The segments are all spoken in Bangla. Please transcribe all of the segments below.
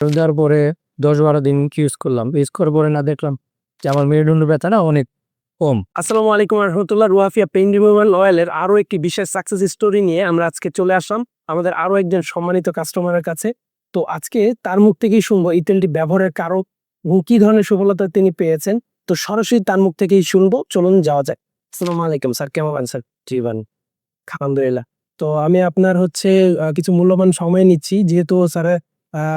দেওয়ার পরে দশ বারো দিন ইউজ করলাম। ইউজ করার পরে না দেখলাম যে আমার মেরুদণ্ড ব্যথা না অনেক কম। আসসালামু আলাইকুম রহমতুল্লাহ রুহাফিয়া পেইন রিমুভাল অয়েলের আরও একটি বিশেষ সাকসেস স্টোরি নিয়ে আমরা আজকে চলে আসলাম আমাদের আরও একজন সম্মানিত কাস্টমারের কাছে। তো আজকে তার মুখ থেকেই শুনব এই তেলটি ব্যবহারের এবং কি ধরনের সফলতা তিনি পেয়েছেন। তো সরাসরি তার মুখ থেকেই শুনব, চলুন যাওয়া যাক। আসসালামু আলাইকুম স্যার, কেমন আছেন স্যার? জীবন আলহামদুলিল্লাহ। তো আমি আপনার হচ্ছে কিছু মূল্যবান সময় নিচ্ছি, যেহেতু স্যার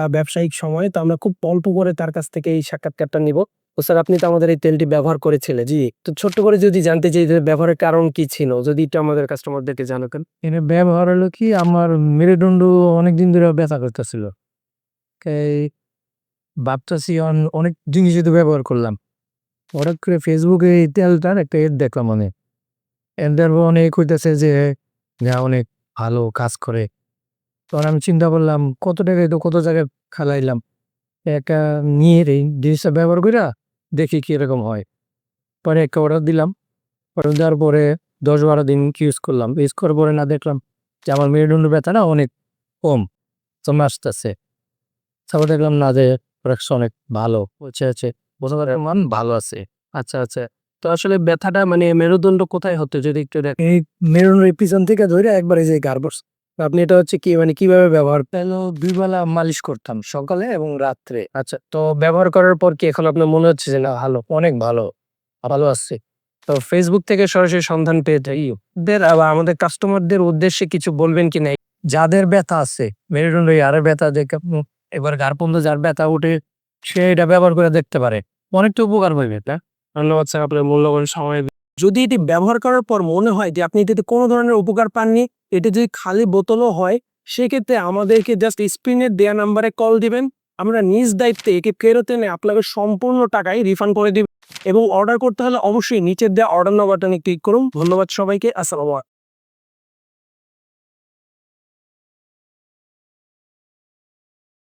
ব্যবসায়িক সময়, তো আমরা খুব অল্প করে তার কাছ থেকে এই সাক্ষাৎকারটা নিব। তো স্যার, আপনি তো আমাদের এই তেলটি ব্যবহার করেছিলেন, জি। তো ছোট্ট করে যদি জানতে চাই যে ব্যবহারের কারণ কি ছিল, যদি একটু আমাদের কাস্টমারদেরকে জানাতেন। এর ব্যবহার হলো কি, আমার মেরুদণ্ড অনেক দিন ধরে ব্যথা করতেছিল। ভাবতেছি অন- অনেক জিনিস তো ব্যবহার করলাম। হঠাৎ করে ফেসবুকে এই তেলটার একটা এড দেখলাম অনেক এদের অনেক হইতেছে যা অনেক ভালো কাজ করে। তখন আমি চিন্তা করলাম, কত টাকায় তো কত জায়গায় খেলাইলাম? একটা নিয়ে এই জিনিসটা ব্যবহার কইরা দেখি কীরকম হয়। পরে একটা অর্ডার দিলাম। অর্ডার দেওয়ার পরে দশ বারো দিন ইউজ করলাম? ইউজ করার পরে না দেখলাম যে আমার মেরুদণ্ড ব্যথা না অনেক কম। কমে আসতেছে। তারপর দেখলাম না যে প্রোডাক্টস অনেক ভালো। হচ্ছে আছে বোঝা যাচ্ছে মান ভালো আছে। আচ্ছা আচ্ছা। তো আসলে ব্যথাটা মানে মেরুদণ্ড কোথায় হতো? যদি একটু দেখ এই মেরুদণ্ডের পিছন থেকে ধরে একবার এই যে গার্বস আপনি এটা হচ্ছে কি মানে কীভাবে ব্যবহার তাহলে দুইবেলা মালিশ করতাম সকালে এবং রাত্রে। আচ্ছা তো ব্যবহার করার পর কি এখন আপনার মনে হচ্ছে যে না ভালো অনেক ভালো ভালো আসছে তো ফেসবুক থেকে সরাসরি সন্ধান পেয়ে যাই। ওদের আবার আমাদের কাস্টমারদের উদ্দেশ্যে কিছু বলবেন কি নাই? যাদের ব্যথা আছে মেরুদণ্ড আরে ব্যথা দেখে এবার গার পর্যন্ত যার ব্যথা উঠে সে এটা ব্যবহার করে দেখতে পারে। অনেকটা উপকার পাইবে এটা। ধন্যবাদ স্যার আপনার মূল্যবান সময় যদি এটি ব্যবহার করার পর মনে হয় যে আপনি এটিতে কোনো ধরনের উপকার পাননি, এটি যদি খালি বোতলও হয়, সেক্ষেত্রে আমাদেরকে জাস্ট স্ক্রিনের দেয়া নাম্বারে কল দিবেন। আমরা নিজ দায়িত্বে একে ফেরত এনে আপনাকে সম্পূর্ণ টাকায় রিফান্ড করে দিব এবং অর্ডার করতে হলে অবশ্যই নিচের দেওয়া অর্ডার নাম্বারটা ক্লিক করুন। ধন্যবাদ সবাইকে, আসসালামু